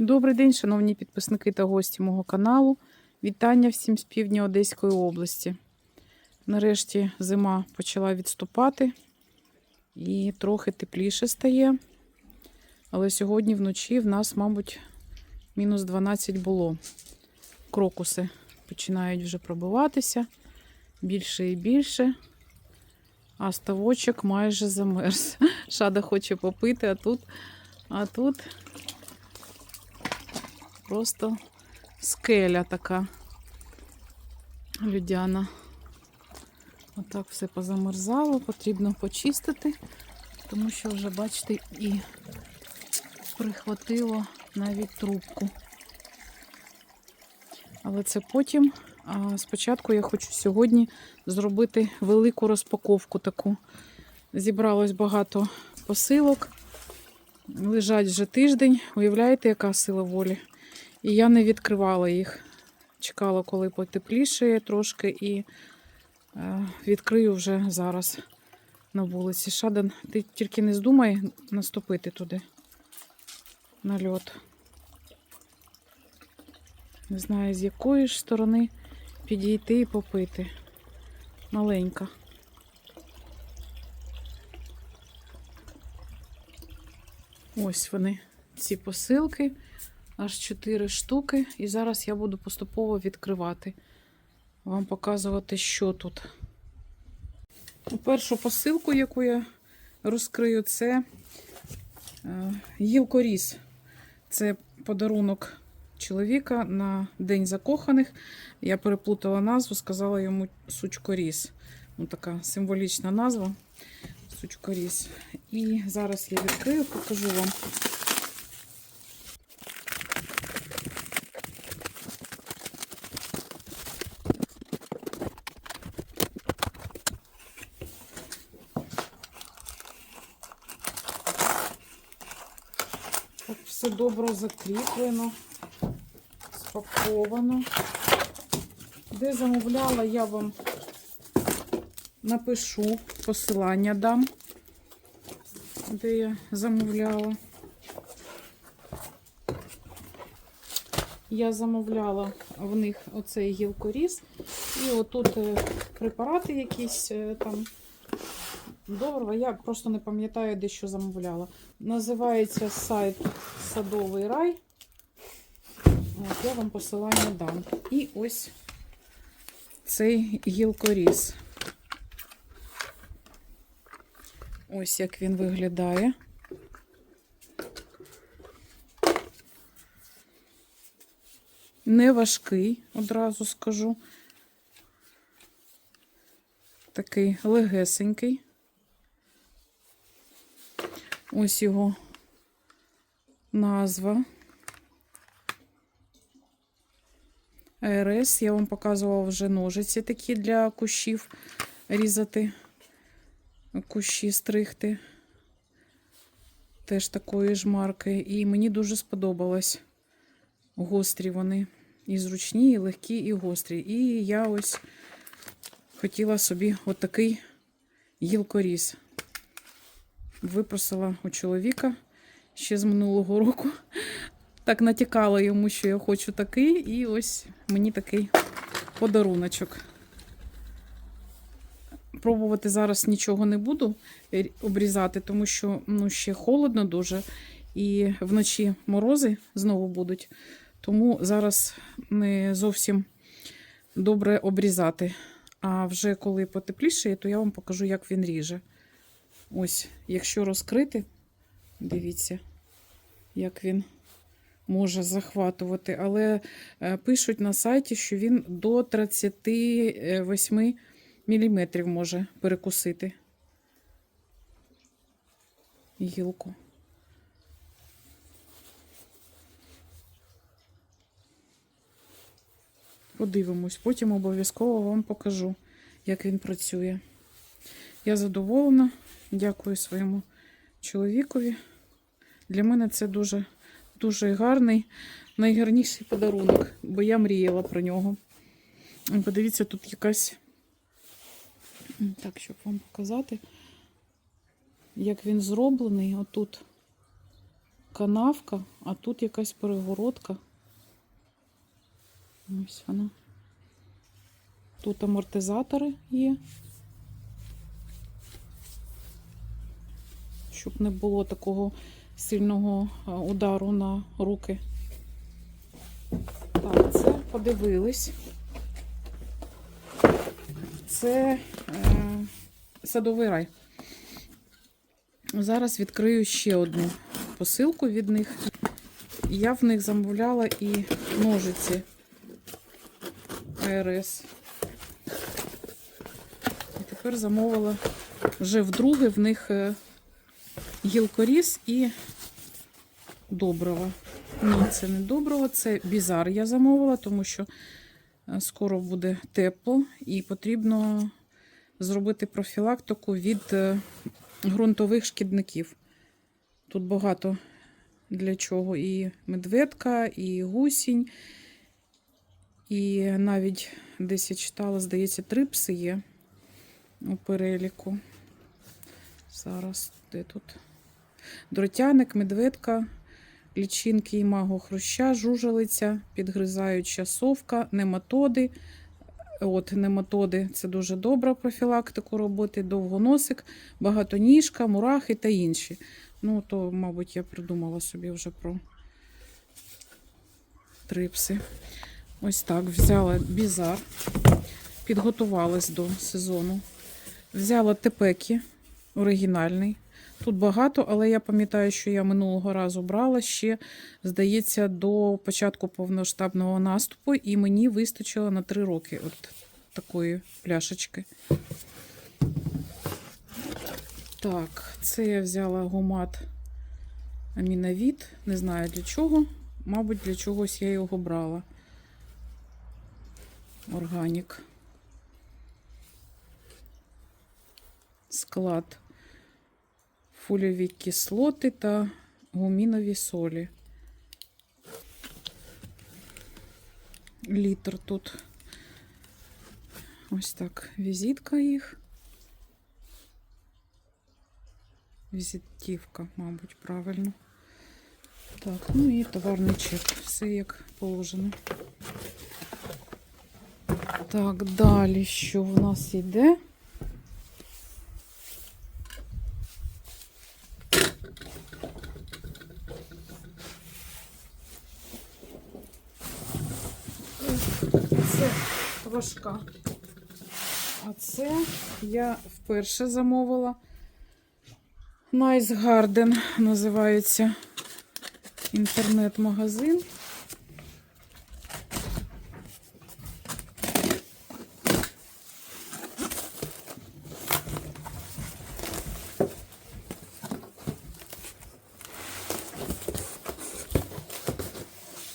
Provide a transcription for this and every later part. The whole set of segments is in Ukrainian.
Добрий день, шановні підписники та гості мого каналу. Вітання всім з півдня Одеської області. Нарешті зима почала відступати і трохи тепліше стає. Але сьогодні вночі в нас, мабуть, мінус 12 було. Крокуси починають вже пробиватися більше і більше. А ставочок майже замерз. Шада хоче попити, а тут, а тут просто скеля така людяна. Отак все позамерзало, потрібно почистити, тому що вже, бачите, і прихватило навіть трубку. Але це потім. А спочатку я хочу сьогодні зробити велику розпаковку таку. Зібралось багато посилок. Лежать вже тиждень. Уявляєте, яка сила волі? І я не відкривала їх. Чекала, коли потепліше трошки, і е, відкрию вже зараз на вулиці. Шадан, ти тільки не здумай наступити туди на льот. Не знаю, з якої ж сторони підійти і попити. Маленька. Ось вони, ці посилки. Аж 4 штуки. І зараз я буду поступово відкривати. Вам показувати, що тут. Першу посилку, яку я розкрию, це е, гілкоріз. Це подарунок чоловіка на День закоханих. Я переплутала назву, сказала йому сучкоріз. Ну, така символічна назва. Сучкоріз. І зараз я відкрию, покажу вам. Так, все добре закріплено, спаковано. Де замовляла, я вам напишу, посилання дам, де я замовляла. Я замовляла в них оцей гілкоріз. І отут е, препарати якісь е, там. Добре, я просто не пам'ятаю, де що замовляла. Називається сайт Садовий рай. От, я вам посилання дам. І ось цей гілкоріз. Ось як він виглядає. Не важкий, одразу скажу. Такий легесенький. Ось його назва. АРС. Я вам показувала вже ножиці такі для кущів різати, кущі стригти. Теж такої ж марки. І мені дуже сподобалось. Гострі вони. І зручні, і легкі, і гострі. І я ось хотіла собі отакий гілкоріз випросила у чоловіка ще з минулого року. Так натякала йому, що я хочу такий, і ось мені такий подаруночок. Пробувати зараз нічого не буду обрізати, тому що ну, ще холодно дуже, і вночі морози знову будуть. Тому зараз не зовсім добре обрізати. А вже коли потепліше, то я вам покажу, як він ріже. Ось, якщо розкрити, дивіться, як він може захватувати. Але е, пишуть на сайті, що він до 38 мм може перекусити гілку. Подивимось, потім обов'язково вам покажу, як він працює. Я задоволена. Дякую своєму чоловікові. Для мене це дуже дуже гарний, найгарніший подарунок, бо я мріяла про нього. Подивіться, тут якась, так, щоб вам показати, як він зроблений. Отут канавка, а тут якась перегородка. Ось вона. Тут амортизатори є. Щоб не було такого сильного удару на руки. Так, це подивились. Це е, садовий рай. Зараз відкрию ще одну посилку від них. Я в них замовляла і ножиці АРС. І тепер замовила вже вдруге в них е, гілкоріз і доброго. Ні, це не доброго, це бізар я замовила, тому що е, скоро буде тепло і потрібно зробити профілактику від е, ґрунтових шкідників. Тут багато для чого і медведка, і гусінь, і навіть десь я читала, здається, трипси є у переліку. Зараз де тут? Дротяник, медведка, лічинки імаго хруща, жужелиця, підгризаюча совка, нематоди. От нематоди це дуже добра профілактику робити, довгоносик, багатоніжка, мурахи та інші. Ну, то, мабуть, я придумала собі вже про трипси. Ось так, взяла бізар, підготувалась до сезону. Взяла тепекі оригінальний. Тут багато, але я пам'ятаю, що я минулого разу брала ще, здається, до початку повноштабного наступу, і мені вистачило на 3 роки от такої пляшечки. Так, це я взяла гумат аміновід. Не знаю для чого. Мабуть, для чогось я його брала. Органік. Склад фольові кислоти та гумінові солі. Літр тут. Ось так, візитка їх. Візитівка, мабуть, правильно. Так, ну і товарний чек. Все як положено. Так, далі що в нас йде? Це важка. А це я вперше замовила. Nice Garden називається інтернет-магазин.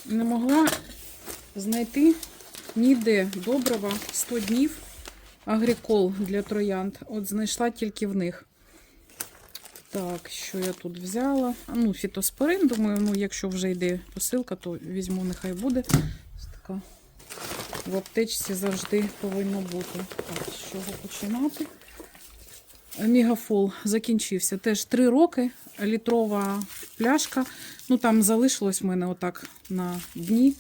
Не могла знайти ніде доброго 100 днів агрікол для троянд. От знайшла тільки в них. Так, що я тут взяла? Ну, фітоспорин, думаю, ну, якщо вже йде посилка, то візьму, нехай буде. Така в аптечці завжди повинно бути. Так, з чого починати? Мегафол закінчився. Теж 3 роки, літрова пляшка. Ну, там залишилось в мене отак на дні,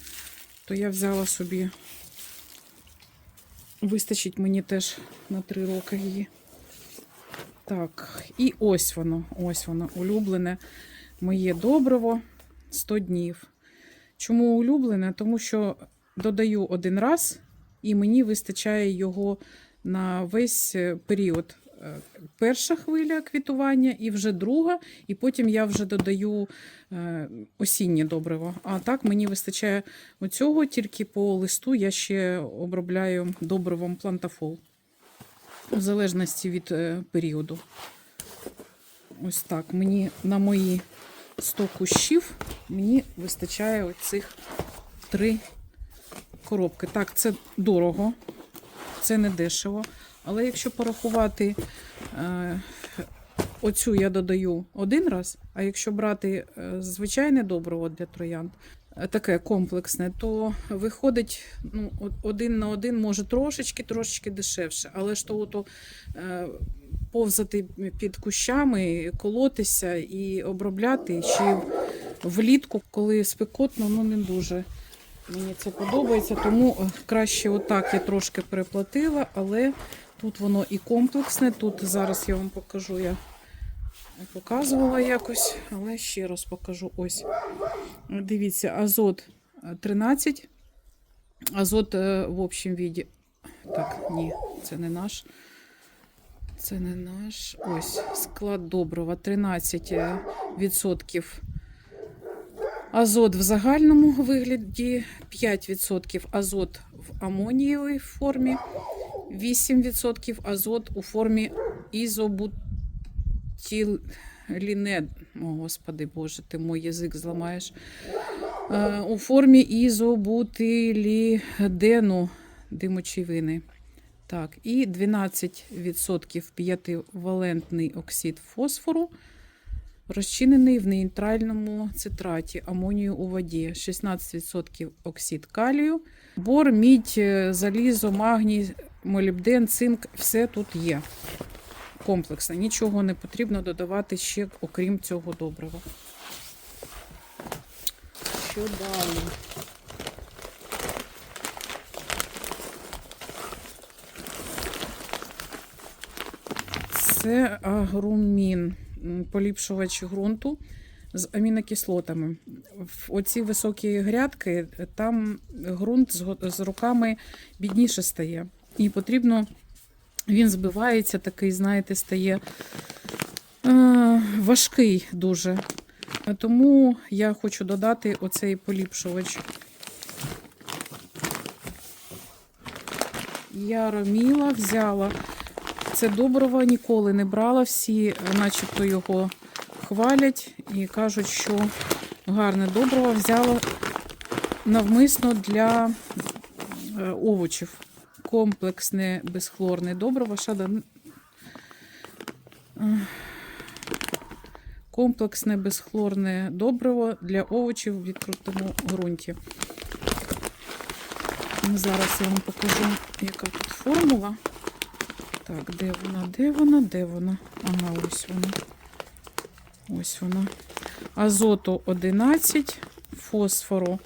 то я взяла собі. Вистачить мені теж на три роки її. Так, і ось воно, ось воно, улюблене моє добриво 100 днів. Чому улюблене? Тому що додаю один раз, і мені вистачає його на весь е, період. Е, Перша хвиля квітування, і вже друга, і потім я вже додаю е, осіннє добриво. А так мені вистачає оцього, тільки по листу я ще обробляю добривом плантафол в залежності від е, періоду. Ось так. Мені на мої 100 кущів мені вистачає оцих три коробки. Так, це дорого, це не дешево. Але якщо порахувати, е, оцю я додаю один раз, а якщо брати е, звичайне добриво для троянд, е, таке комплексне, то виходить ну, один на один, може трошечки, трошечки дешевше. Але ж то ото, е, повзати під кущами, колотися і обробляти ще влітку, коли спекотно, ну не дуже. Мені це подобається, тому краще отак я трошки переплатила, але тут воно і комплексне. Тут зараз я вам покажу, я показувала якось, але ще раз покажу. Ось. Дивіться, азот е, 13, азот е, в общем віді. Так, ні, це не наш. Це не наш. Ось склад добрива 13% азот в загальному вигляді, 5% азот в амонієвій формі, 8% азот у формі ізобутиліне. О, Господи Боже, ти мой язик зламаєш. Е, У формі ізобутилідену димочевини. Так, і 12% п'ятивалентний оксид фосфору, розчинений в нейтральному цитраті амонію у воді, 16% оксид калію, бор, мідь, залізо, магній, молібден, цинк все тут є. Комплексно. Нічого не потрібно додавати ще, окрім цього добрива. Що далі? Це агрумін, поліпшувач ґрунту з амінокислотами. В оці високі грядки там ґрунт з, роками бідніше стає. І потрібно, він збивається, такий, знаєте, стає е, важкий дуже. Тому я хочу додати оцей поліпшувач. Я роміла, взяла. Це доброго ніколи не брала. Всі, начебто, його хвалять і кажуть, що гарне доброго взяла навмисно для е, овочів. Комплексне безхлорне добриво. Шада... Комплексне безхлорне добриво для овочів в відкритому ґрунті. Зараз я вам покажу, яка тут формула. Так, де вона? Де вона? Де вона? Ага, ось вона. Ось вона. Азоту 11, фосфору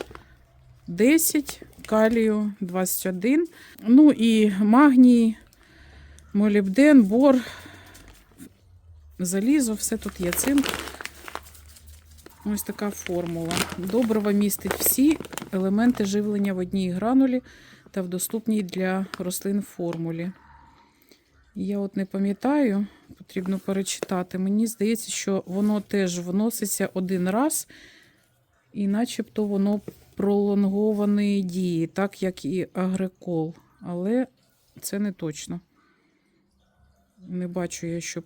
10, калію 21. Ну і магній, молібден, бор, залізо, все тут є. Цинк. Ось така формула. Добрива містить всі елементи живлення в одній гранулі та в доступній для рослин формулі. Я от не пам'ятаю, потрібно перечитати. Мені здається, що воно теж вноситься один раз, і начебто воно пролонгованої дії, так як і агрикол. Але це не точно. Не бачу я, щоб.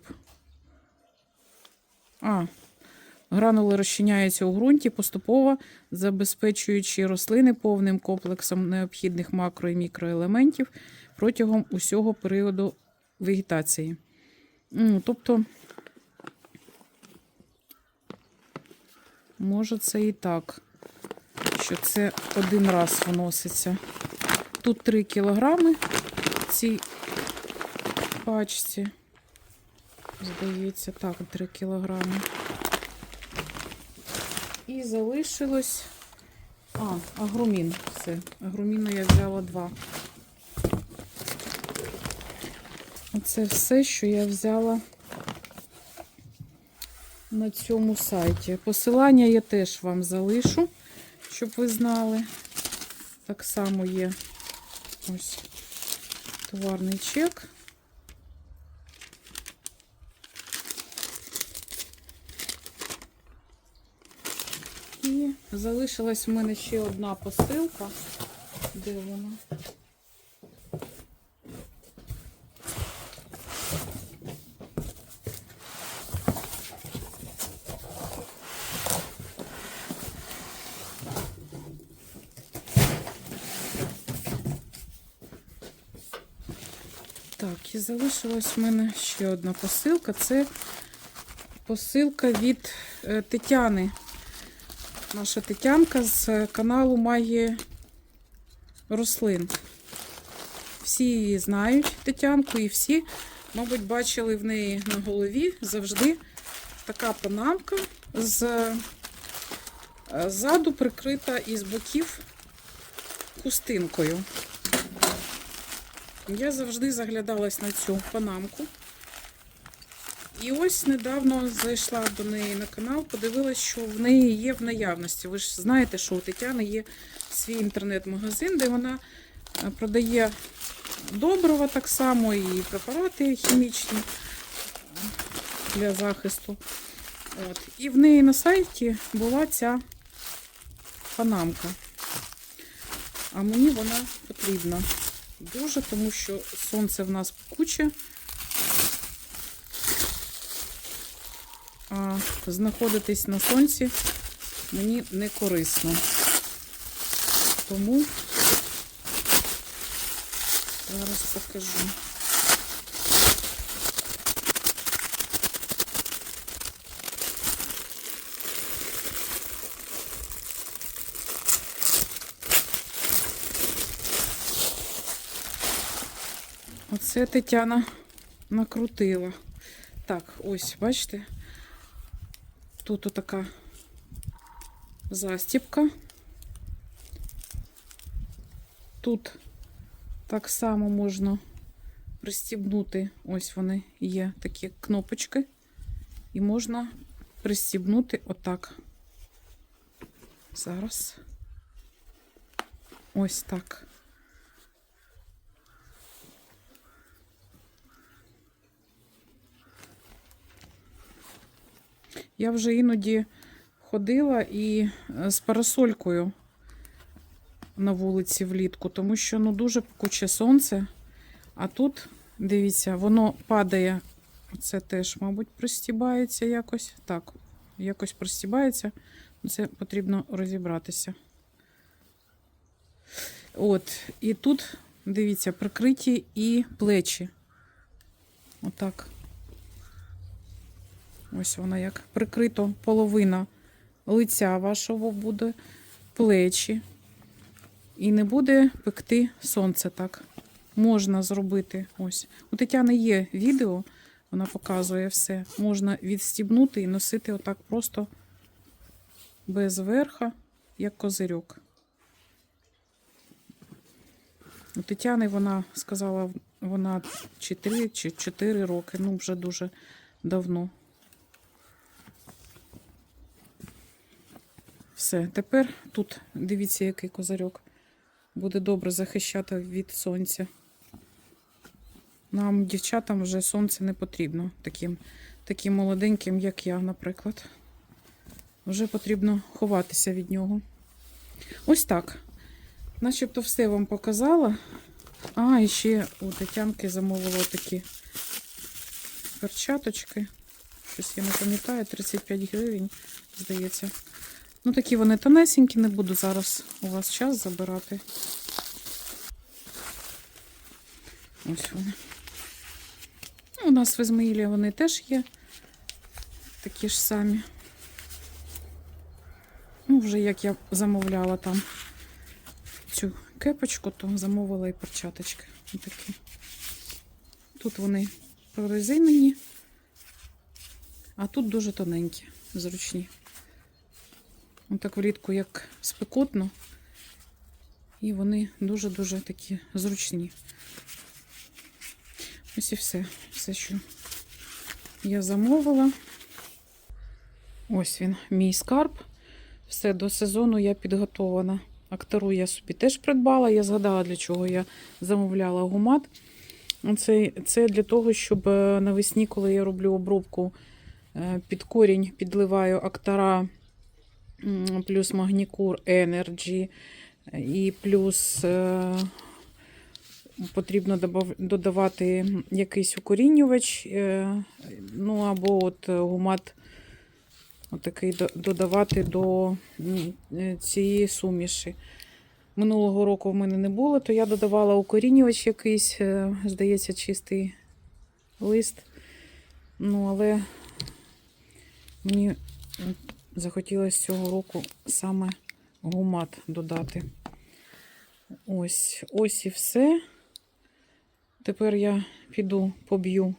А, гранули розчиняються у ґрунті поступово, забезпечуючи рослини повним комплексом необхідних макро і мікроелементів протягом усього періоду вегетації. М, Тобто, може, це і так, що це один раз вноситься. Тут 3 кілограми в цій пачці. Здається, так, 3 кілограми. І залишилось. А, агрумін. Все. Агруміну я взяла два. Оце все, що я взяла на цьому сайті. Посилання я теж вам залишу, щоб ви знали. Так само є ось товарний чек. І залишилась в мене ще одна посилка. Де вона? Так, і залишилась в мене ще одна посилка. Це посилка від е, Тетяни. Наша Тетянка з каналу Магія рослин. Всі її знають, Тетянку, і всі, мабуть, бачили в неї на голові завжди така панамка з Е, Ззаду прикрита із боків хустинкою. Я завжди заглядалась на цю панамку. І ось недавно зайшла до неї на канал, подивилась, що в неї є в наявності. Ви ж знаєте, що у Тетяни є свій інтернет-магазин, де вона е, продає добрива так само і препарати хімічні для захисту. От. І в неї на сайті була ця панамка. А мені вона потрібна дуже, тому що сонце в нас куче. А знаходитись на сонці мені не корисно. Тому зараз покажу. Оце Тетяна накрутила. Так, ось, бачите? Тут отака застіпка. Тут так само можна пристібнути, ось вони є такі кнопочки, і можна пристібнути отак. Зараз. Ось так. Я вже іноді ходила і е, з парасолькою на вулиці влітку, тому що ну дуже пекуче сонце. А тут, дивіться, воно падає. Це теж, мабуть, пристібається якось. Так, якось пристібається. Це потрібно розібратися. От, і тут, дивіться, прикриті і плечі. Отак. Ось вона як прикрито половина лиця вашого буде, плечі. І не буде пекти сонце так. Можна зробити ось. У Тетяни є відео, вона показує все. Можна відстібнути і носити отак просто без верха, як козирьок. У Тетяни вона сказала, вона чи 3 чи 4 роки, ну вже дуже давно. Все, тепер тут дивіться, який козирьок. Буде добре захищати від сонця. Нам, дівчатам, вже сонце не потрібно, таким, таким молоденьким, як я, наприклад. Вже потрібно ховатися від нього. Ось так. Начебто все вам показала. А, і ще у Тетянки замовила такі перчаточки. Щось я не пам'ятаю, 35 гривень, здається. Ну, такі вони тонесенькі, не буду зараз у вас час забирати. Ось вони. Ну, У нас в Ізмаїлі вони теж є. Такі ж самі. Ну, вже як я замовляла там цю кепочку, то замовила і перчаточки. Отакі. Тут вони прорезинені, а тут дуже тоненькі, зручні. Отак влітку як спекотно. І вони дуже-дуже такі зручні. Ось і все. Все, що я замовила. Ось він, мій скарб. Все, до сезону я підготована. Актору я собі теж придбала. Я згадала, для чого я замовляла гумат. Це, це для того, щоб е, навесні, коли я роблю обробку е, під корінь, підливаю актора плюс магнікур Energy і плюс е, потрібно додавати якийсь укорінювач, е, ну або от гумат отакий додавати до е, цієї суміші. Минулого року в мене не було, то я додавала укорінювач якийсь, е, здається, чистий лист. Ну, але мені захотілося цього року саме гумат додати. Ось, ось і все. Тепер я піду поб'ю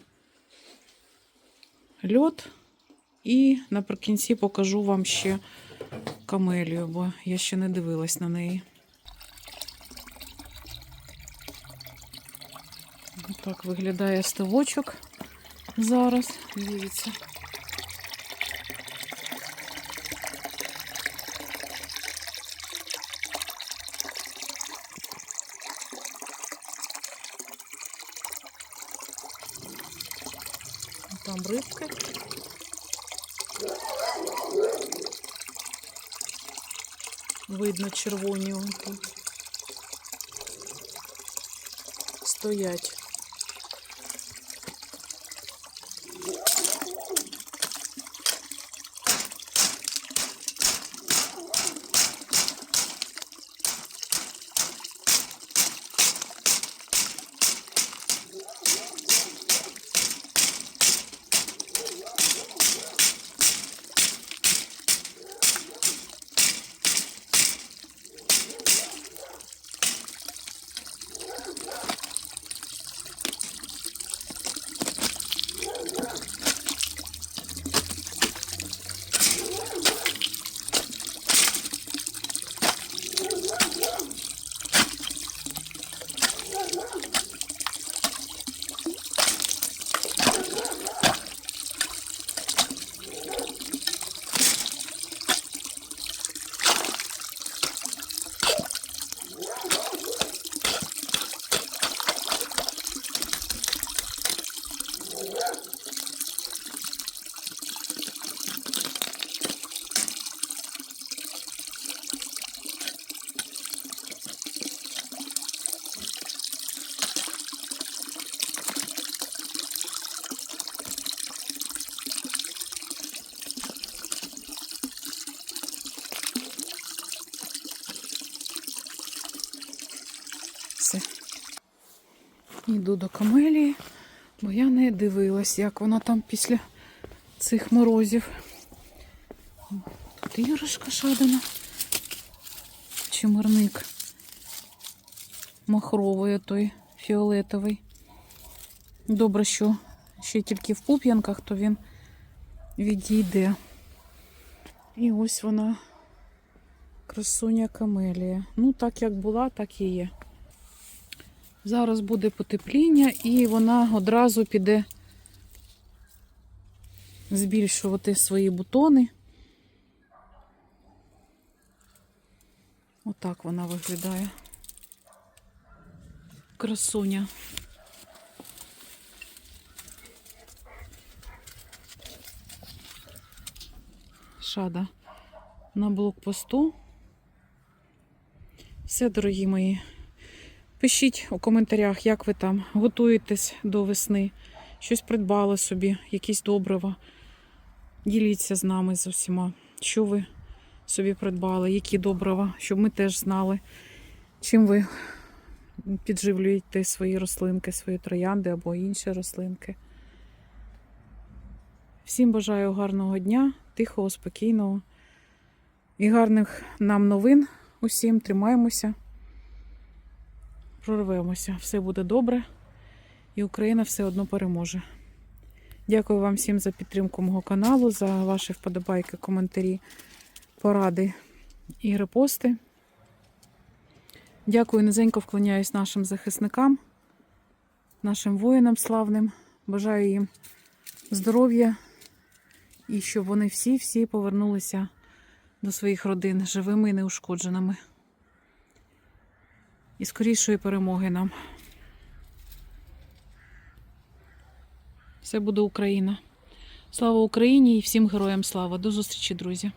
льод і наприкінці покажу вам ще камелію, бо я ще не дивилась на неї. Так виглядає ставочок зараз. Дивіться. Там рибки. Видно червоні. Стоять. Все. Йду до камелії, бо я не дивилась, як вона там після цих морозів. Тут іграшка шадана. Чимирник. Махровий той фіолетовий. Добре, що ще тільки в пуп'янках, то він відійде. І ось вона, красуня камелія. Ну, так як була, так і є. Зараз буде потепління, і вона одразу піде збільшувати свої бутони. Отак вона виглядає. Красуня. Шада на блокпосту. Все, дорогі мої. Пишіть у коментарях, як ви там готуєтесь до весни, щось придбали собі, якісь добрива. Діліться з нами з усіма, що ви собі придбали, які добрива, щоб ми теж знали, чим ви підживлюєте свої рослинки, свої троянди або інші рослинки. Всім бажаю гарного дня, тихого, спокійного і гарних нам новин. Усім тримаємося прорвемося. Все буде добре, і Україна все одно переможе. Дякую вам всім за підтримку мого каналу, за ваші вподобайки, коментарі, поради і репости. Дякую, низенько вклоняюсь нашим захисникам, нашим воїнам славним. Бажаю їм здоров'я і щоб вони всі-всі повернулися до своїх родин живими і неушкодженими і скорішої перемоги нам. Все буде Україна. Слава Україні і всім героям слава. До зустрічі, друзі!